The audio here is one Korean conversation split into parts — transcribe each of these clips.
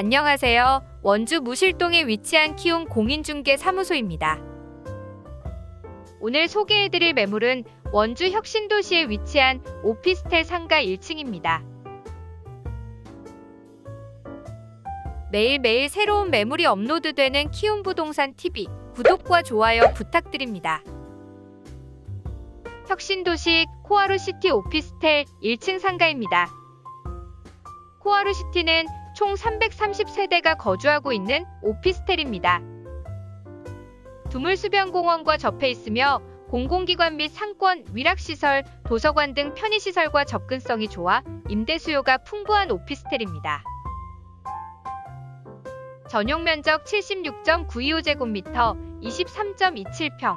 안녕하세요. 원주 무실동에 위치한 키움 공인중개 사무소입니다. 오늘 소개해드릴 매물은 원주 혁신도시에 위치한 오피스텔 상가 1층입니다. 매일매일 새로운 매물이 업로드되는 키움 부동산 TV 구독과 좋아요 부탁드립니다. 혁신도시 코아루시티 오피스텔 1층 상가입니다. 코아루시티는 총 330세대가 거주하고 있는 오피스텔입니다. 두물수변공원과 접해 있으며 공공기관 및 상권, 위락시설, 도서관 등 편의시설과 접근성이 좋아 임대 수요가 풍부한 오피스텔입니다. 전용 면적 76.925제곱미터, 23.27평,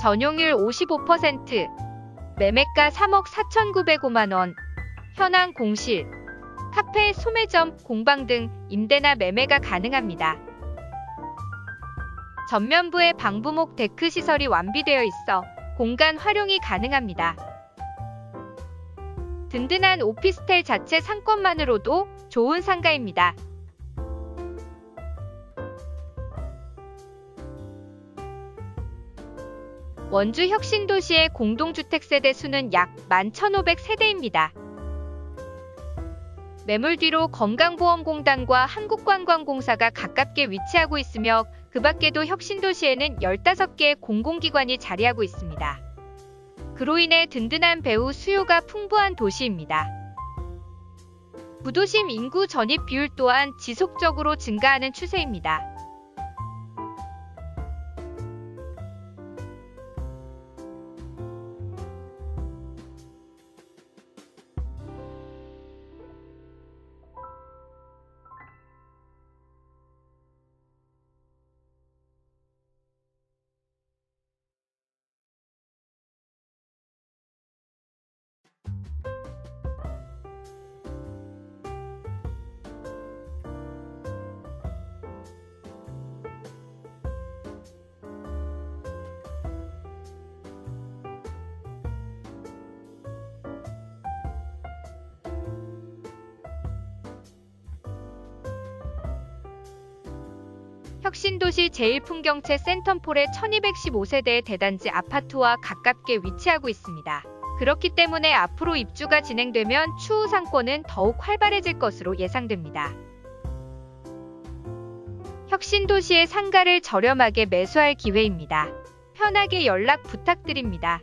전용률 55%, 매매가 3억 4,905만 원, 현황 공실, 카페, 소매점, 공방 등 임대나 매매가 가능합니다. 전면부에 방부목 데크 시설이 완비되어 있어 공간 활용이 가능합니다. 든든한 오피스텔 자체 상권만으로도 좋은 상가입니다. 원주 혁신도시의 공동주택 세대 수는 약 11,500세대입니다. 매물 뒤로 건강보험공단과 한국관광공사가 가깝게 위치하고 있으며 그 밖에도 혁신도시에는 15개의 공공기관이 자리하고 있습니다. 그로 인해 든든한 배후 수요가 풍부한 도시입니다. 구도심 인구 전입 비율 또한 지속적으로 증가하는 추세입니다. 혁신도시 제1풍경채 센텀폴의 1215세대의 대단지 아파트와 가깝게 위치하고 있습니다. 그렇기 때문에 앞으로 입주가 진행되면 추후 상권은 더욱 활발해질 것으로 예상됩니다. 혁신도시의 상가를 저렴하게 매수할 기회입니다. 편하게 연락 부탁드립니다.